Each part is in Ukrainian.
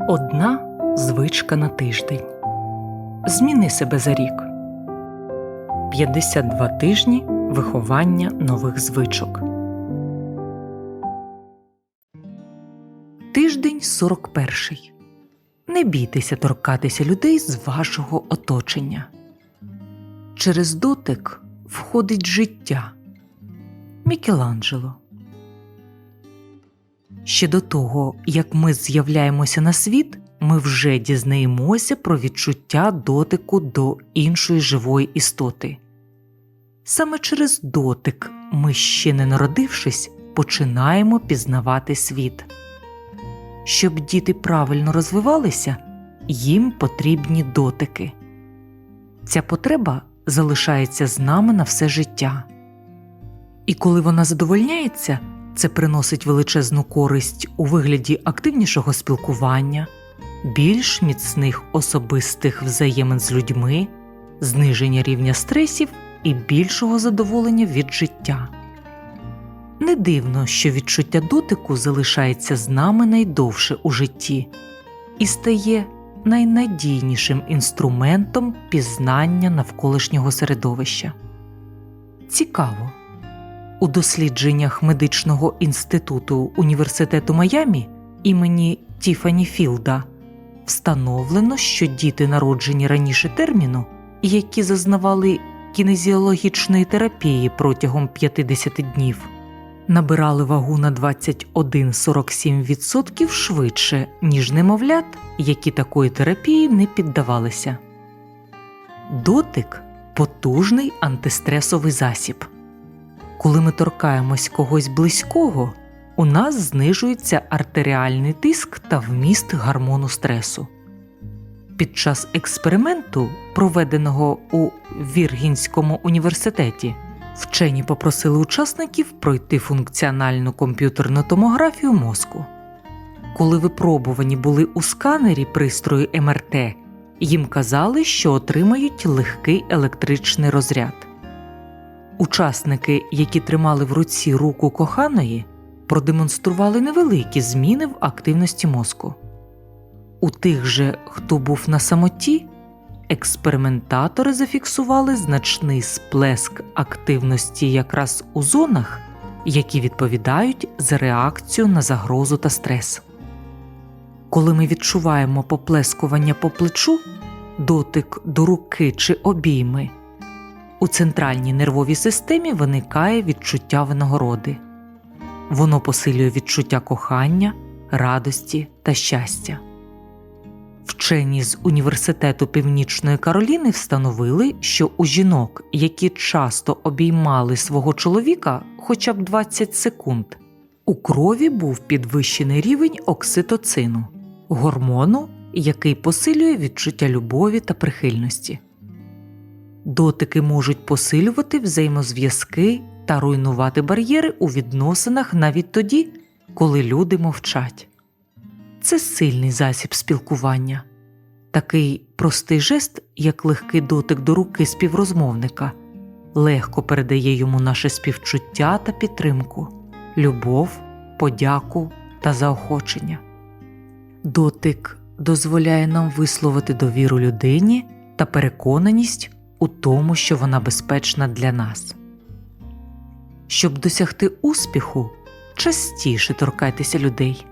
Одна звичка на тиждень. Зміни себе за рік. 52 тижні виховання нових звичок. Тиждень 41. Не бійтеся торкатися людей з вашого оточення. Через дотик входить життя. Мікеланджело. Ще до того, як ми з'являємося на світ, ми вже дізнаємося про відчуття дотику до іншої живої істоти. Саме через дотик ми, ще не народившись, починаємо пізнавати світ. Щоб діти правильно розвивалися, їм потрібні дотики. Ця потреба залишається з нами на все життя. І коли вона задовольняється, це приносить величезну користь у вигляді активнішого спілкування, більш міцних особистих взаємин з людьми, зниження рівня стресів і більшого задоволення від життя. Не дивно, що відчуття дотику залишається з нами найдовше у житті і стає найнадійнішим інструментом пізнання навколишнього середовища. Цікаво. У дослідженнях медичного інституту університету Майамі імені Тіфані Філда встановлено, що діти, народжені раніше терміну, які зазнавали кінезіологічної терапії протягом 50 днів, набирали вагу на 21-47% швидше, ніж немовлят, які такої терапії не піддавалися. Дотик потужний антистресовий засіб. Коли ми торкаємось когось близького, у нас знижується артеріальний тиск та вміст гормону стресу. Під час експерименту, проведеного у Віргінському університеті, вчені попросили учасників пройти функціональну комп'ютерну томографію мозку. Коли випробувані були у сканері пристрою МРТ, їм казали, що отримають легкий електричний розряд. Учасники, які тримали в руці руку коханої, продемонстрували невеликі зміни в активності мозку. У тих же, хто був на самоті, експериментатори зафіксували значний сплеск активності якраз у зонах, які відповідають за реакцію на загрозу та стрес. Коли ми відчуваємо поплескування по плечу, дотик до руки чи обійми. У центральній нервовій системі виникає відчуття винагороди. Воно посилює відчуття кохання, радості та щастя. Вчені з Університету Північної Кароліни встановили, що у жінок, які часто обіймали свого чоловіка хоча б 20 секунд, у крові був підвищений рівень окситоцину, гормону, який посилює відчуття любові та прихильності. Дотики можуть посилювати взаємозв'язки та руйнувати бар'єри у відносинах навіть тоді, коли люди мовчать. Це сильний засіб спілкування, такий простий жест, як легкий дотик до руки співрозмовника, легко передає йому наше співчуття та підтримку, любов, подяку та заохочення. Дотик дозволяє нам висловити довіру людині та переконаність у тому, що вона безпечна для нас. Щоб досягти успіху, частіше торкайтеся людей.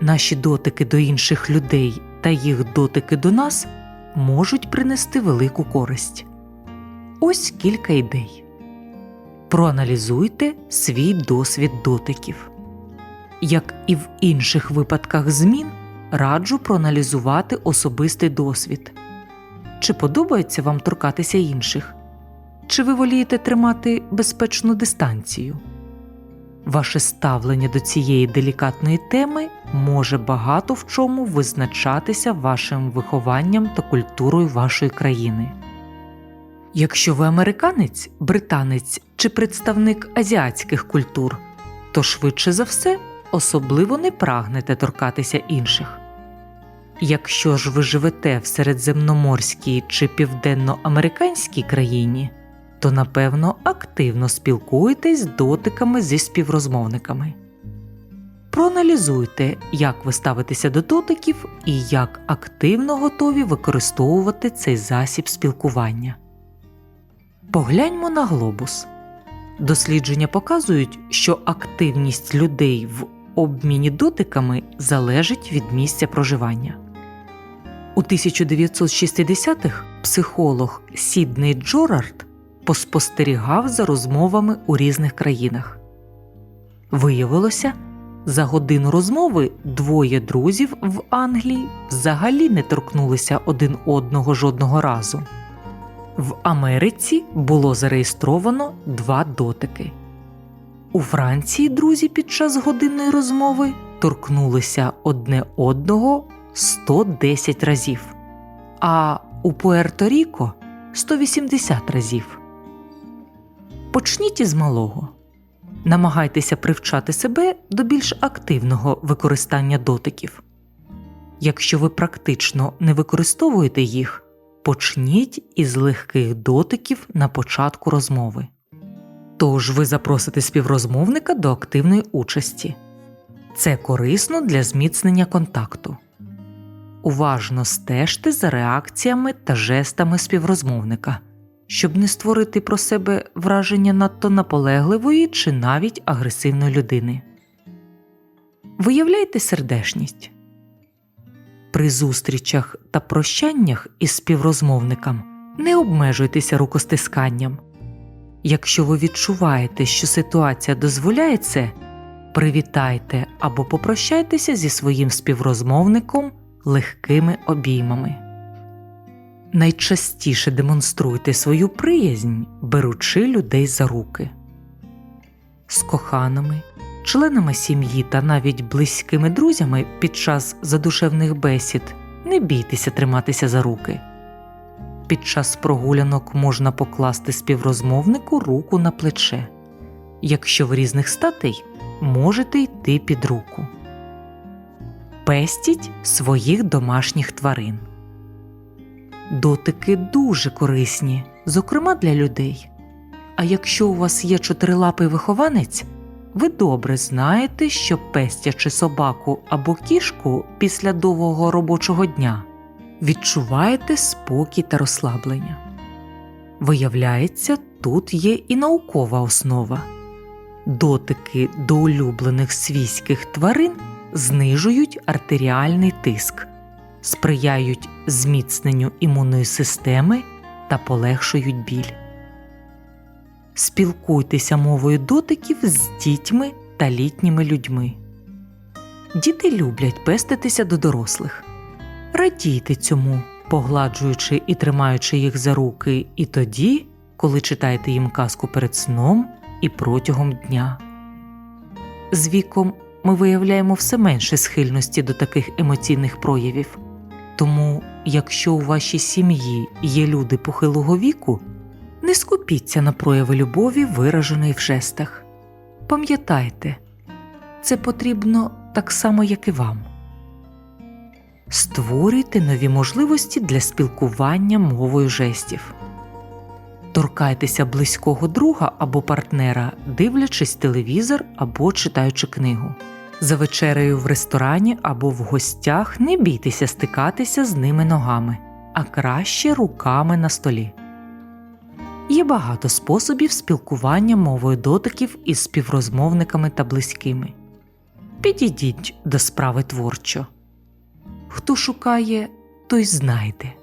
Наші дотики до інших людей та їх дотики до нас можуть принести велику користь. Ось кілька ідей. Проаналізуйте свій досвід дотиків. Як і в інших випадках змін, раджу проаналізувати особистий досвід. Чи подобається вам торкатися інших? Чи ви волієте тримати безпечну дистанцію? Ваше ставлення до цієї делікатної теми може багато в чому визначатися вашим вихованням та культурою вашої країни. Якщо ви американець, британець чи представник азіатських культур, то швидше за все особливо не прагнете торкатися інших. Якщо ж ви живете в середземноморській чи південноамериканській країні, то напевно активно спілкуєтесь дотиками зі співрозмовниками. Проаналізуйте, як ви ставитеся до дотиків і як активно готові використовувати цей засіб спілкування. Погляньмо на глобус. Дослідження показують, що активність людей в обміні дотиками залежить від місця проживання. У 1960-х психолог Сідней Джорард поспостерігав за розмовами у різних країнах. Виявилося, за годину розмови двоє друзів в Англії взагалі не торкнулися один одного жодного разу. В Америці було зареєстровано два дотики. У Франції друзі під час годинної розмови торкнулися одне одного 110 разів, а у Пуерто-Ріко 180 разів. Почніть із малого. Намагайтеся привчати себе до більш активного використання дотиків. Якщо ви практично не використовуєте їх, почніть із легких дотиків на початку розмови. Тож ви запросите співрозмовника до активної участі. Це корисно для зміцнення контакту. Уважно стежте за реакціями та жестами співрозмовника, щоб не створити про себе враження надто наполегливої чи навіть агресивної людини. Виявляйте сердешність. При зустрічах та прощаннях із співрозмовником не обмежуйтеся рукостисканням. Якщо ви відчуваєте, що ситуація дозволяє це, привітайте або попрощайтеся зі своїм співрозмовником легкими обіймами. Найчастіше демонструйте свою приязнь, беручи людей за руки. З коханими, членами сім'ї та навіть близькими друзями під час задушевних бесід не бійтеся триматися за руки. Під час прогулянок можна покласти співрозмовнику руку на плече. Якщо в різних статей можете йти під руку. Пестіть своїх домашніх тварин. Дотики дуже корисні, зокрема для людей. А якщо у вас є чотирилапий вихованець, ви добре знаєте, що пестячи собаку або кішку після довгого робочого дня відчуваєте спокій та розслаблення. Виявляється, тут є і наукова основа. Дотики до улюблених свійських тварин знижують артеріальний тиск, сприяють зміцненню імунної системи та полегшують біль. Спілкуйтеся мовою дотиків з дітьми та літніми людьми. Діти люблять пеститися до дорослих. Радійте цьому, погладжуючи і тримаючи їх за руки і тоді, коли читаєте їм казку перед сном і протягом дня. З віком ми виявляємо все менше схильності до таких емоційних проявів. Тому, якщо у вашій сім'ї є люди похилого віку, не скупіться на прояви любові, вираженої в жестах. Пам'ятайте, це потрібно так само, як і вам. Створюйте нові можливості для спілкування мовою жестів. Торкайтеся близького друга або партнера, дивлячись телевізор або читаючи книгу. За вечерею в ресторані або в гостях не бійтеся стикатися з ними ногами, а краще руками на столі. Є багато способів спілкування мовою дотиків із співрозмовниками та близькими. Підійдіть до справи творчо. Хто шукає, той знайде.